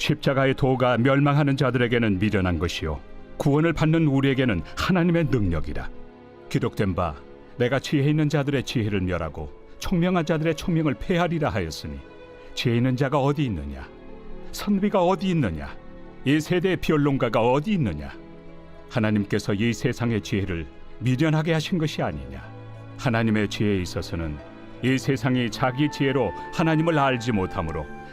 십자가의 도가 멸망하는 자들에게는 미련한 것이요 구원을 받는 우리에게는 하나님의 능력이라. 기록된 바 내가 지혜 있는 자들의 지혜를 멸하고 총명한 자들의 총명을 폐하리라 하였으니 지혜 있는 자가 어디 있느냐? 선비가 어디 있느냐? 이 세대의 변론가가 어디 있느냐? 하나님께서 이 세상의 지혜를 미련하게 하신 것이 아니냐? 하나님의 지혜에 있어서는 이 세상이 자기 지혜로 하나님을 알지 못하므로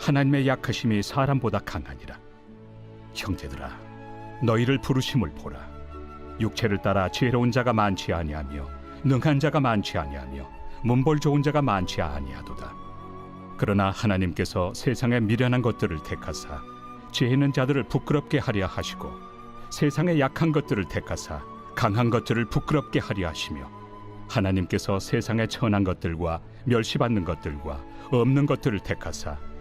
하나님의 약하심이 사람보다 강하니라. 형제들아 너희를 부르심을 보라. 육체를 따라 지혜로운 자가 많지 아니하며 능한 자가 많지 아니하며 문벌 좋은 자가 많지 아니하도다. 그러나 하나님께서 세상의 미련한 것들을 택하사 지혜 있는 자들을 부끄럽게 하려 하시고 세상의 약한 것들을 택하사 강한 것들을 부끄럽게 하려 하시며 하나님께서 세상의 천한 것들과 멸시받는 것들과 없는 것들을 택하사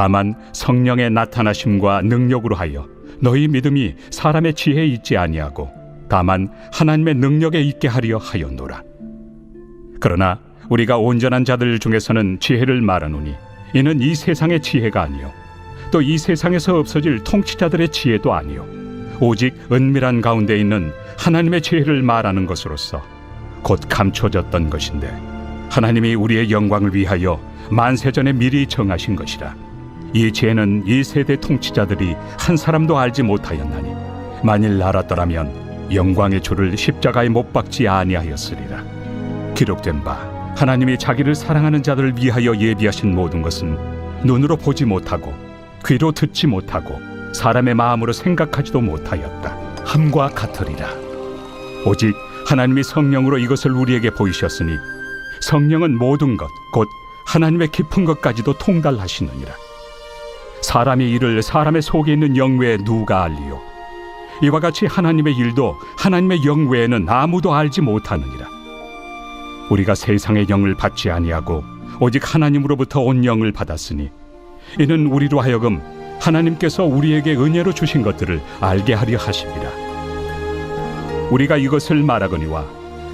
다만 성령의 나타나심과 능력으로 하여 너희 믿음이 사람의 지혜에 있지 아니하고 다만 하나님의 능력에 있게 하려 하였노라. 그러나 우리가 온전한 자들 중에서는 지혜를 말하노니 이는 이 세상의 지혜가 아니요 또 이 세상에서 없어질 통치자들의 지혜도 아니요 오직 은밀한 가운데 있는 하나님의 지혜를 말하는 것으로서 곧 감춰졌던 것인데 하나님이 우리의 영광을 위하여 만세전에 미리 정하신 것이라 이 지혜는 이 세대 통치자들이 한 사람도 알지 못하였나니 만일 알았더라면 영광의 주를 십자가에 못 박지 아니하였으리라. 기록된 바 하나님이 자기를 사랑하는 자들을 위하여 예비하신 모든 것은 눈으로 보지 못하고 귀로 듣지 못하고 사람의 마음으로 생각하지도 못하였다. 함과 같으리라. 오직 하나님이 성령으로 이것을 우리에게 보이셨으니 성령은 모든 것 곧 하나님의 깊은 것까지도 통달하시느니라 사람의 일을 사람의 속에 있는 영 외에 누가 알리요? 이와 같이 하나님의 일도 하나님의 영 외에는 아무도 알지 못하느니라. 우리가 세상의 영을 받지 아니하고 오직 하나님으로부터 온 영을 받았으니 이는 우리로 하여금 하나님께서 우리에게 은혜로 주신 것들을 알게 하려 하심이라 우리가 이것을 말하거니와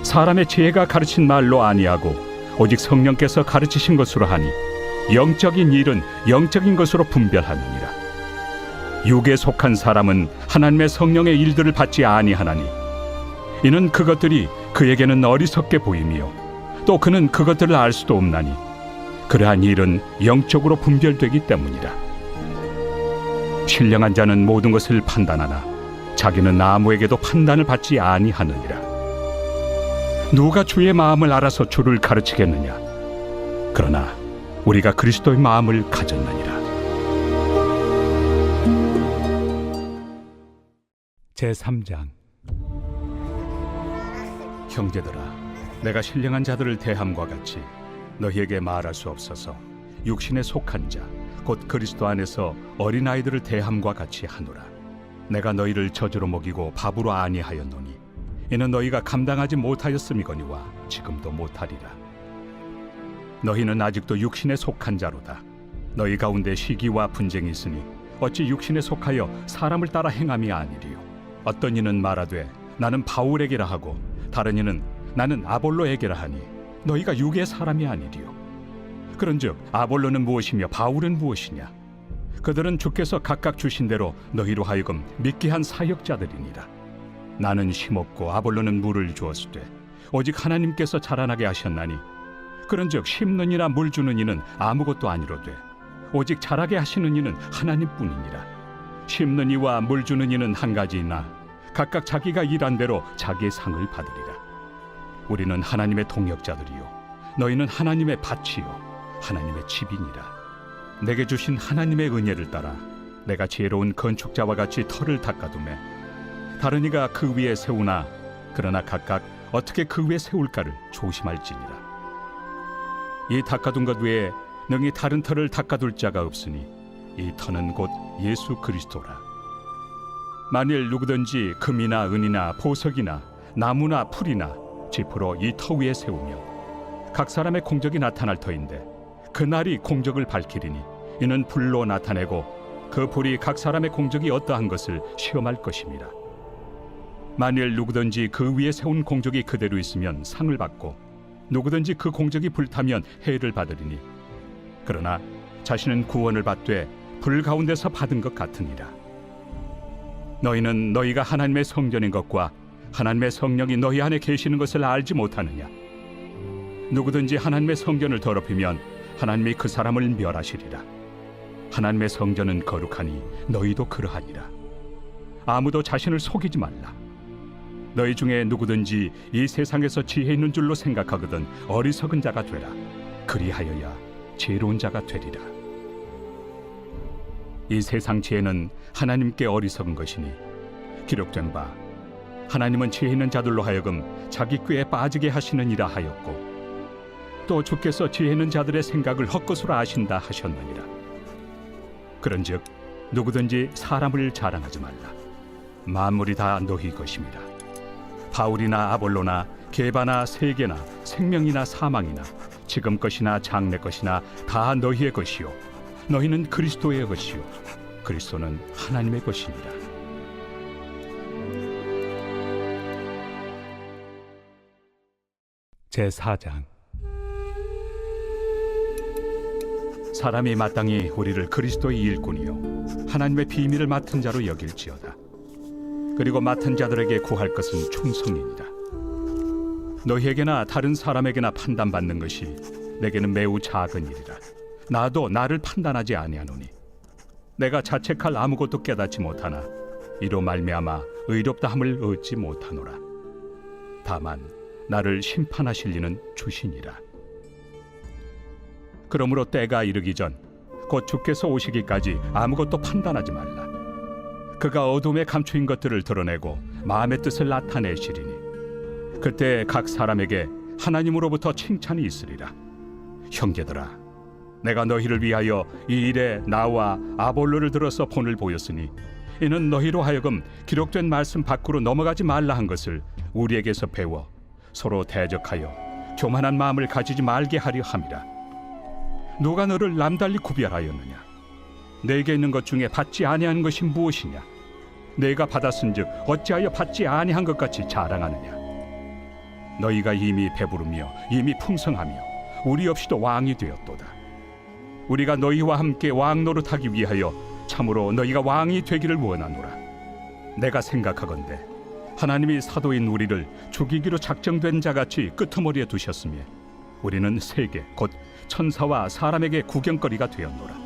사람의 지혜가 가르친 말로 아니하고 오직 성령께서 가르치신 것으로 하니 영적인 일은 영적인 것으로 분별하느니라. 육에 속한 사람은 하나님의 성령의 일들을 받지 아니하나니 이는 그것들이 그에게는 어리석게 보이며 또 그는 그것들을 알 수도 없나니 그러한 일은 영적으로 분별되기 때문이라. 신령한 자는 모든 것을 판단하나 자기는 아무에게도 판단을 받지 아니하느니라. 누가 주의 마음을 알아서 주를 가르치겠느냐? 그러나 우리가 그리스도의 마음을 가졌느니라. 제3장. 형제들아 내가 신령한 자들을 대함과 같이 너희에게 말할 수 없어서 육신에 속한 자 곧 그리스도 안에서 어린 아이들을 대함과 같이 하노라. 내가 너희를 저주로 먹이고 밥으로 아니하였노니 이는 너희가 감당하지 못하였음이거니와 지금도 못하리라 너희는 아직도 육신에 속한 자로다. 너희 가운데 시기와 분쟁이 있으니 어찌 육신에 속하여 사람을 따라 행함이 아니리요? 어떤 이는 말하되 나는 바울에게라 하고 다른 이는 나는 아볼로에게라 하니 너희가 육의 사람이 아니리요? 그런즉 아볼로는 무엇이며 바울은 무엇이냐? 그들은 주께서 각각 주신 대로 너희로 하여금 믿게 한 사역자들이니라. 나는 심었고 아볼로는 물을 주었으되 오직 하나님께서 자라나게 하셨나니 그런즉 심는 이나 물 주는 이는 아무것도 아니로되 오직 자라게 하시는 이는 하나님뿐이니라. 심는 이와 물 주는 이는 한 가지이나 각각 자기가 일한 대로 자기의 상을 받으리라. 우리는 하나님의 동역자들이요. 너희는 하나님의 밭이요. 하나님의 집이니라. 내게 주신 하나님의 은혜를 따라 내가 지혜로운 건축자와 같이 터를 닦아두매 다른 이가 그 위에 세우나 그러나 각각 어떻게 그 위에 세울까를 조심할지니라 이 닦아둔 것 외에 능히 다른 터를 닦아둘 자가 없으니 이 터는 곧 예수 그리스도라 만일 누구든지 금이나 은이나 보석이나 나무나 풀이나 지프로 이 터 위에 세우면 각 사람의 공적이 나타날 터인데 그 날이 공적을 밝히리니 이는 불로 나타내고 그 불이 각 사람의 공적이 어떠한 것을 시험할 것입니다. 만일 누구든지 그 위에 세운 공적이 그대로 있으면 상을 받고 누구든지 그 공적이 불타면 해를 받으리니 그러나 자신은 구원을 받되 불 가운데서 받은 것 같으니라. 너희는 너희가 하나님의 성전인 것과 하나님의 성령이 너희 안에 계시는 것을 알지 못하느냐? 누구든지 하나님의 성전을 더럽히면 하나님이 그 사람을 멸하시리라. 하나님의 성전은 거룩하니 너희도 그러하니라. 아무도 자신을 속이지 말라. 너희 중에 누구든지 이 세상에서 지혜 있는 줄로 생각하거든 어리석은 자가 되라. 그리하여야 지혜로운 자가 되리라. 이 세상 지혜는 하나님께 어리석은 것이니 기록된 바 하나님은 지혜 있는 자들로 하여금 자기 꾀에 빠지게 하시느니라 하였고 또 주께서 지혜 있는 자들의 생각을 헛것으로 아신다 하셨느니라 그런즉 누구든지 사람을 자랑하지 말라 만물이 다 너희 것입니다 바울이나 아볼로나 게바나 세계나 생명이나 사망이나 지금 것이나 장래 것이나 다 너희의 것이요 너희는 그리스도의 것이요 그리스도는 하나님의 것이니라. 제 4장 사람이 마땅히 우리를 그리스도의 일꾼이요 하나님의 비밀을 맡은 자로 여길지어다. 그리고 맡은 자들에게 구할 것은 충성이니라. 너희에게나 다른 사람에게나 판단받는 것이 내게는 매우 작은 일이라. 나도 나를 판단하지 아니하노니 내가 자책할 아무것도 깨닫지 못하나 이로 말미암아 의롭다 함을 얻지 못하노라. 다만 나를 심판하실 이는 주시니라. 그러므로 때가 이르기 전 곧 주께서 오시기까지 아무것도 판단하지 말라. 그가 어둠에 감추인 것들을 드러내고 마음의 뜻을 나타내시리니 그때 각 사람에게 하나님으로부터 칭찬이 있으리라. 형제들아, 내가 너희를 위하여 이 일에 나와 아볼로를 들어서 본을 보였으니 이는 너희로 하여금 기록된 말씀 밖으로 넘어가지 말라 한 것을 우리에게서 배워 서로 대적하여 교만한 마음을 가지지 말게 하려 함이라. 누가 너를 남달리 구별하였느냐? 내게 있는 것 중에 받지 아니한 것이 무엇이냐? 내가 받았은즉 어찌하여 받지 아니한 것 같이 자랑하느냐? 너희가 이미 배부르며 이미 풍성하며 우리 없이도 왕이 되었도다. 우리가 너희와 함께 왕 노릇하기 위하여 참으로 너희가 왕이 되기를 원하노라. 내가 생각하건대 하나님이 사도인 우리를 죽이기로 작정된 자같이 끄트머리에 두셨으며 우리는 세계 곧 천사와 사람에게 구경거리가 되었노라.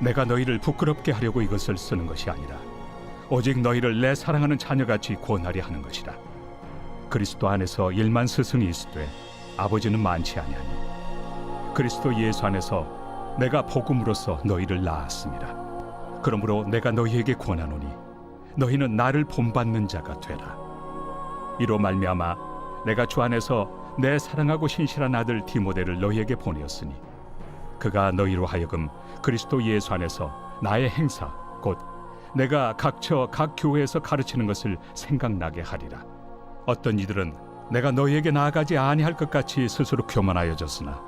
내가 너희를 부끄럽게 하려고 이것을 쓰는 것이 아니라 오직 너희를 내 사랑하는 자녀같이 권하려 하는 것이라. 그리스도 안에서 일만 스승이 있으되 아버지는 많지 아니하니 그리스도 예수 안에서 내가 복음으로써 너희를 낳았습니다. 그러므로 내가 너희에게 권하노니 너희는 나를 본받는 자가 되라. 이로 말미암아 내가 주 안에서 내 사랑하고 신실한 아들 디모데를 너희에게 보내었으니 그가 너희로 하여금 그리스도 예수 안에서 나의 행사 곧 내가 각처 각 교회에서 가르치는 것을 생각나게 하리라. 어떤 이들은 내가 너희에게 나아가지 아니할 것 같이 스스로 교만하여졌으나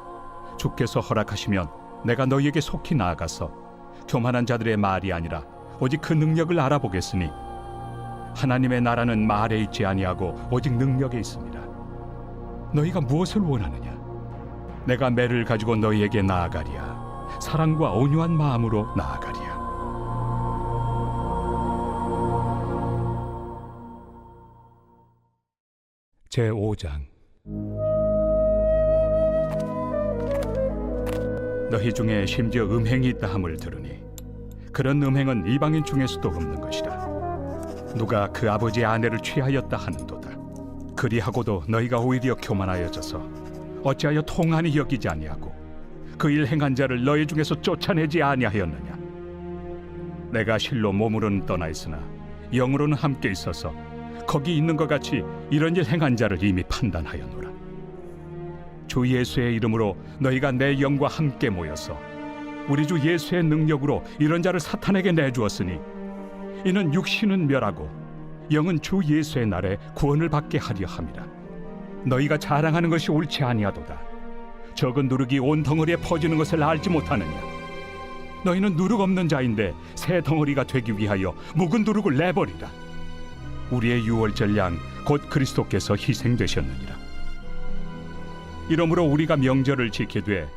주께서 허락하시면 내가 너희에게 속히 나아가서 교만한 자들의 말이 아니라 오직 그 능력을 알아보겠으니 하나님의 나라는 말에 있지 아니하고 오직 능력에 있습니다. 너희가 무엇을 원하느냐? 내가 매를 가지고 너희에게 나아가리야. 사랑과 온유한 마음으로 나아가리야. 제 5장 너희 중에 심지어 음행이 있다 함을 들으니 그런 음행은 이방인 중에서도 없는 것이라 누가 그 아버지의 아내를 취하였다 하는도다 그리하고도 너희가 오히려 교만하여져서 어찌하여 통한이 여기지 아니하고 그 일 행한 자를 너희 중에서 쫓아내지 아니하였느냐? 내가 실로 몸으로는 떠나 있으나 영으로는 함께 있어서 거기 있는 것 같이 이런 일 행한 자를 이미 판단하였노라. 주 예수의 이름으로 너희가 내 영과 함께 모여서 우리 주 예수의 능력으로 이런 자를 사탄에게 내주었으니 이는 육신은 멸하고 영은 주 예수의 날에 구원을 받게 하려 함이라 너희가 자랑하는 것이 옳지 아니하도다. 적은 누룩이 온 덩어리에 퍼지는 것을 알지 못하느냐? 너희는 누룩 없는 자인데 새 덩어리가 되기 위하여 묵은 누룩을 내버리라. 우리의 유월절 양 곧 그리스도께서 희생되셨느니라. 이러므로 우리가 명절을 지키되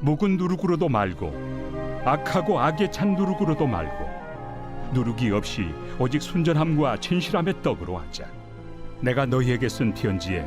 묵은 누룩으로도 말고 악하고 악에 찬 누룩으로도 말고 누룩이 없이 오직 순전함과 진실함의 떡으로 하자. 내가 너희에게 쓴 편지에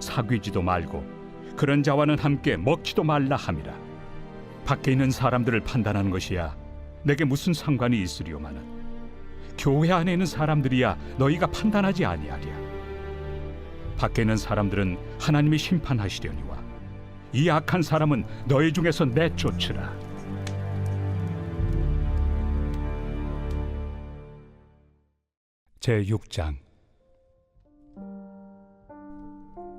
사귀지도 말고 그런 자와는 함께 먹지도 말라 함이라. 밖에 있는 사람들을 판단하는 것이야 내게 무슨 상관이 있으리오마는. 교회 안에 있는 사람들이야 너희가 판단하지 아니하리야 밖에 있는 사람들은 하나님이 심판하시려니와 이 악한 사람은 너희 중에서 내쫓으라. 제 6장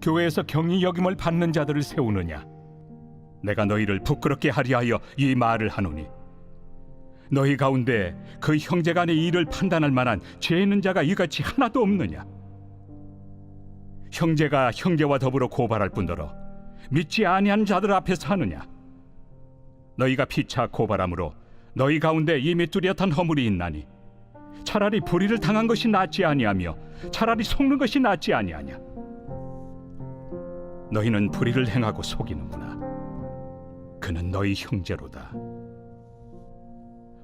교회에서 경위 여김을 받는 자들을 세우느냐? 내가 너희를 부끄럽게 하리하여 이 말을 하노니. 너희 가운데 그 형제간의 일을 판단할 만한 죄 있는 자가 이같이 하나도 없느냐? 형제가 형제와 더불어 고발할 뿐더러 믿지 아니한 자들 앞에서 하느냐? 너희가 피차 고발함으로 너희 가운데 이미 뚜렷한 허물이 있나니 차라리 불의를 당한 것이 낫지 아니하며 차라리 속는 것이 낫지 아니하냐 너희는 불의를 행하고 속이는구나. 그는 너희 형제로다.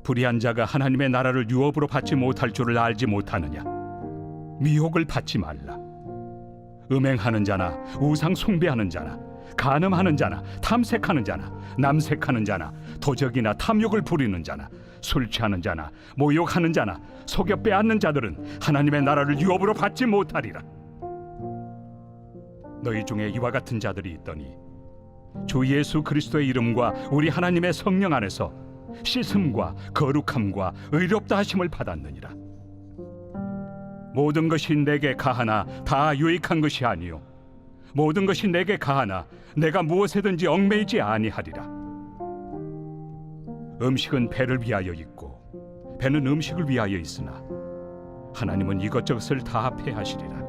불의한 자가 하나님의 나라를 유업으로 받지 못할 줄을 알지 못하느냐? 미혹을 받지 말라. 음행하는 자나 우상 숭배하는 자나 간음하는 자나 탐색하는 자나 남색하는 자나 도적이나 탐욕을 부리는 자나 술 취하는 자나 모욕하는 자나 속여 빼앗는 자들은 하나님의 나라를 유업으로 받지 못하리라 너희 중에 이와 같은 자들이 있더니 주 예수 그리스도의 이름과 우리 하나님의 성령 안에서 씻음과 거룩함과 의롭다 하심을 받았느니라. 모든 것이 내게 가하나 다 유익한 것이 아니요. 모든 것이 내게 가하나 내가 무엇에든지 얽매이지 아니하리라. 음식은 배를 위하여 있고 배는 음식을 위하여 있으나 하나님은 이것저것을 다 폐하시리라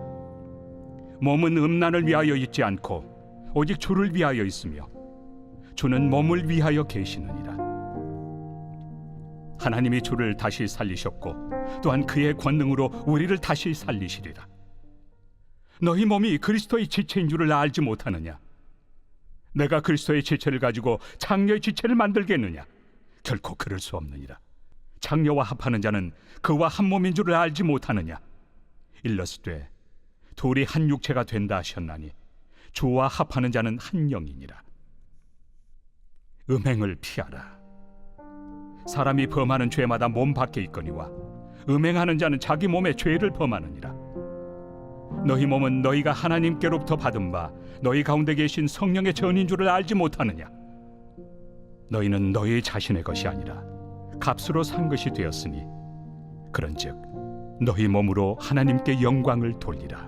몸은 음란을 위하여 있지 않고 오직 주를 위하여 있으며 주는 몸을 위하여 계시느니라. 하나님이 주를 다시 살리셨고 또한 그의 권능으로 우리를 다시 살리시리라. 너희 몸이 그리스도의 지체인 줄을 알지 못하느냐? 내가 그리스도의 지체를 가지고 장녀의 지체를 만들겠느냐? 결코 그럴 수 없느니라. 장녀와 합하는 자는 그와 한 몸인 줄을 알지 못하느냐? 일러스되 둘이 한 육체가 된다 하셨나니 주와 합하는 자는 한 영이니라. 음행을 피하라. 사람이 범하는 죄마다 몸 밖에 있거니와 음행하는 자는 자기 몸에 죄를 범하느니라. 너희 몸은 너희가 하나님께로부터 받은 바 너희 가운데 계신 성령의 전인 줄을 알지 못하느냐? 너희는 너희 자신의 것이 아니라 값으로 산 것이 되었으니 그런즉 너희 몸으로 하나님께 영광을 돌리라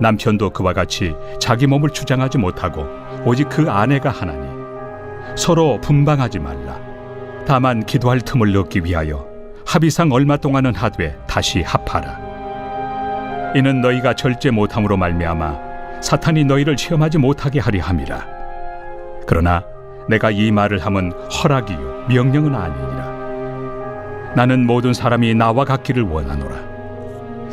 남편도 그와 같이 자기 몸을 주장하지 못하고 오직 그 아내가 하나니 서로 분방하지 말라. 다만 기도할 틈을 얻기 위하여 합의상 얼마 동안은 하되 다시 합하라. 이는 너희가 절제 못함으로 말미암아 사탄이 너희를 시험하지 못하게 하리 함이라. 그러나 내가 이 말을 함은 허락이요 명령은 아니니라. 나는 모든 사람이 나와 같기를 원하노라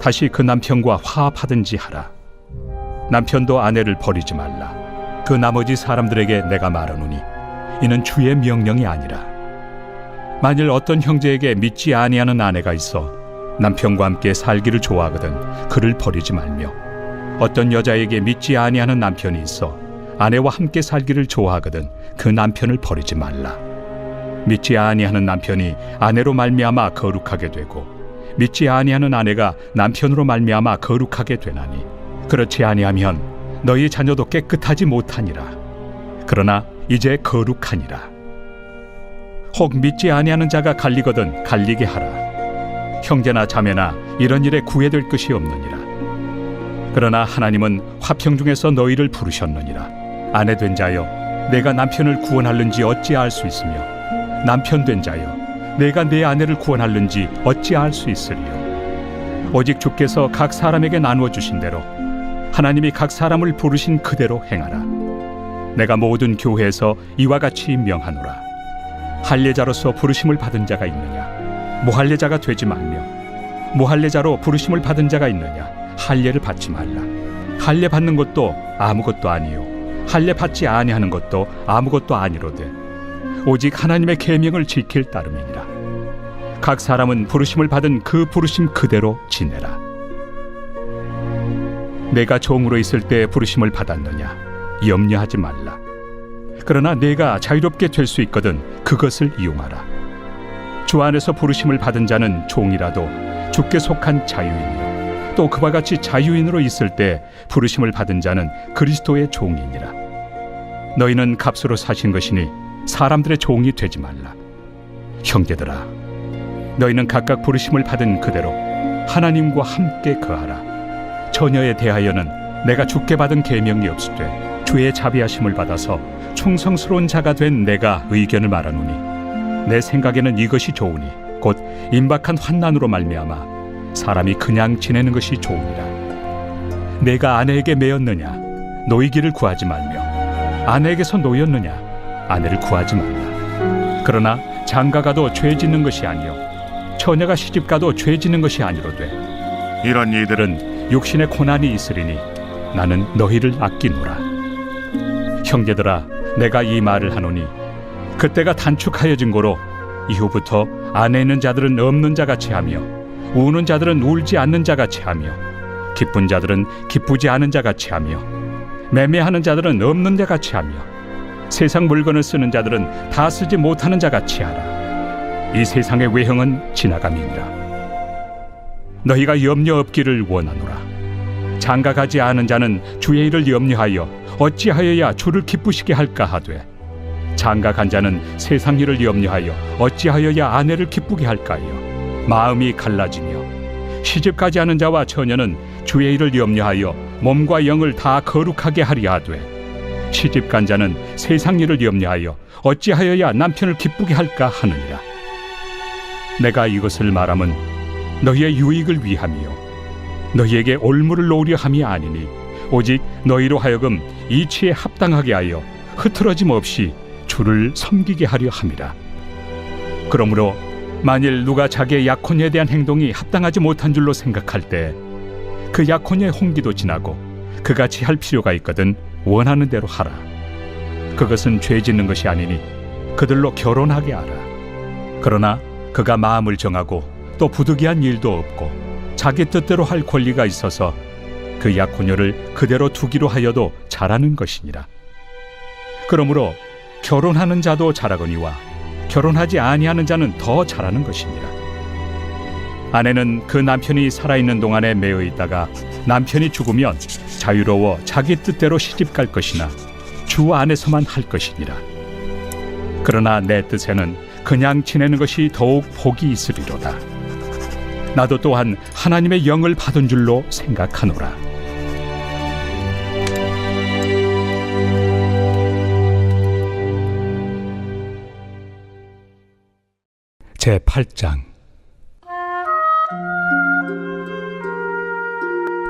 다시 그 남편과 화합하든지 하라. 남편도 아내를 버리지 말라. 그 나머지 사람들에게 내가 말하노니 이는 주의 명령이 아니라. 만일 어떤 형제에게 믿지 아니하는 아내가 있어 남편과 함께 살기를 좋아하거든 그를 버리지 말며 어떤 여자에게 믿지 아니하는 남편이 있어 아내와 함께 살기를 좋아하거든 그 남편을 버리지 말라. 믿지 아니하는 남편이 아내로 말미암아 거룩하게 되고 믿지 아니하는 아내가 남편으로 말미암아 거룩하게 되나니 그렇지 아니하면 너희 자녀도 깨끗하지 못하니라. 그러나 이제 거룩하니라. 혹 믿지 아니하는 자가 갈리거든 갈리게 하라. 형제나 자매나 이런 일에 구애될 것이 없느니라. 그러나 하나님은 화평 중에서 너희를 부르셨느니라. 아내 된 자여, 내가 남편을 구원할는지 어찌 알 수 있으며 남편 된 자여, 내가 내 아내를 구원할는지 어찌 알 수 있으리요. 오직 주께서 각 사람에게 나누어 주신 대로 하나님이 각 사람을 부르신 그대로 행하라. 내가 모든 교회에서 이와 같이 명하노라. 할례자로서 부르심을 받은 자가 있느냐? 무할례자가 되지 말며 무할례자로 부르심을 받은 자가 있느냐? 할례를 받지 말라. 할례 받는 것도 아무것도 아니요. 할례 받지 아니하는 것도 아무것도 아니로되 오직 하나님의 계명을 지킬 따름이니라. 각 사람은 부르심을 받은 그 부르심 그대로 지내라. 내가 종으로 있을 때 부르심을 받았느냐? 염려하지 말라. 그러나 내가 자유롭게 될 수 있거든 그것을 이용하라. 주 안에서 부르심을 받은 자는 종이라도 주께 속한 자유인이요. 또 그와 같이 자유인으로 있을 때 부르심을 받은 자는 그리스도의 종이니라. 너희는 값으로 사신 것이니 사람들의 종이 되지 말라. 형제들아, 너희는 각각 부르심을 받은 그대로 하나님과 함께 거하라. 처녀에 대하여는 내가 주께 받은 계명이 없으되 주의 자비하심을 받아서 충성스러운 자가 된 내가 의견을 말하노니 내 생각에는 이것이 좋으니 곧 임박한 환난으로 말미암아 사람이 그냥 지내는 것이 좋으니라. 내가 아내에게 매였느냐 노이기를 구하지 말며 아내에게서 노였느냐 아내를 구하지 말라. 그러나 장가가도 죄 짓는 것이 아니요 처녀가 시집가도 죄 짓는 것이 아니로되 이런 이들은 육신의 고난이 있으리니 나는 너희를 아끼노라. 형제들아 내가 이 말을 하노니 그때가 단축하여진 고로 이후부터 안에 있는 자들은 없는 자 같이 하며 우는 자들은 울지 않는 자 같이 하며 기쁜 자들은 기쁘지 않은 자 같이 하며 매매하는 자들은 없는 자 같이 하며 세상 물건을 쓰는 자들은 다 쓰지 못하는 자 같이 하라. 이 세상의 외형은 지나감이니라. 너희가 염려 없기를 원하노라. 장가가지 않은 자는 주의 일을 염려하여 어찌하여야 주를 기쁘시게 할까 하되 장가간 자는 세상 일을 염려하여 어찌하여야 아내를 기쁘게 할까요? 마음이 갈라지며 시집가지 않은 자와 처녀는 주의 일을 염려하여 몸과 영을 다 거룩하게 하리 하되 시집 간 자는 세상 일을 염려하여 어찌하여야 남편을 기쁘게 할까 하느니라 내가 이것을 말함은 너희의 유익을 위함이요 너희에게 올무를 놓으려 함이 아니니 오직 너희로 하여금 이치에 합당하게 하여 흐트러짐 없이 주를 섬기게 하려 함이라. 그러므로 만일 누가 자기의 약혼에 대한 행동이 합당하지 못한 줄로 생각할 때 그 약혼의 홍기도 지나고 그같이 할 필요가 있거든 원하는 대로 하라. 그것은 죄 짓는 것이 아니니 그들로 결혼하게 하라. 그러나 그가 마음을 정하고 또 부득이한 일도 없고 자기 뜻대로 할 권리가 있어서 그 약혼녀를 그대로 두기로 하여도 잘하는 것이니라. 그러므로 결혼하는 자도 잘하거니와 결혼하지 아니하는 자는 더 잘하는 것이니라. 아내는 그 남편이 살아있는 동안에 매여 있다가 남편이 죽으면 자유로워 자기 뜻대로 시집 갈 것이나 주 안에서만 할 것이니라. 그러나 내 뜻에는 그냥 지내는 것이 더욱 복이 있으리로다. 나도 또한 하나님의 영을 받은 줄로 생각하노라. 제 8장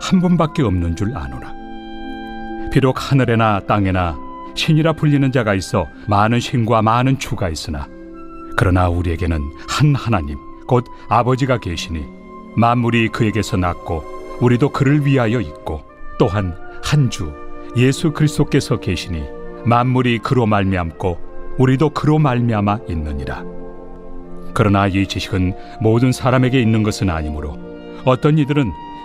한 분밖에 없는 줄 아노라. 비록 하늘에나 땅에나 신이라 불리는 자가 있어 많은 신과 많은 주가 있으나 그러나 우리에게는 한 하나님 곧 아버지가 계시니 만물이 그에게서 났고 우리도 그를 위하여 있고 또한 한 주 예수 그리스도께서 계시니 만물이 그로 말미암고 우리도 그로 말미암아 있느니라. 그러나 이 지식은 모든 사람에게 있는 것은 아니므로 어떤 이들은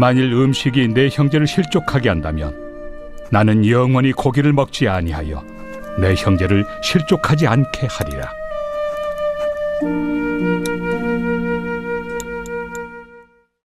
만일 음식이 내 형제를 실족하게 한다면 나는 영원히 고기를 먹지 아니하여 내 형제를 실족하지 않게 하리라.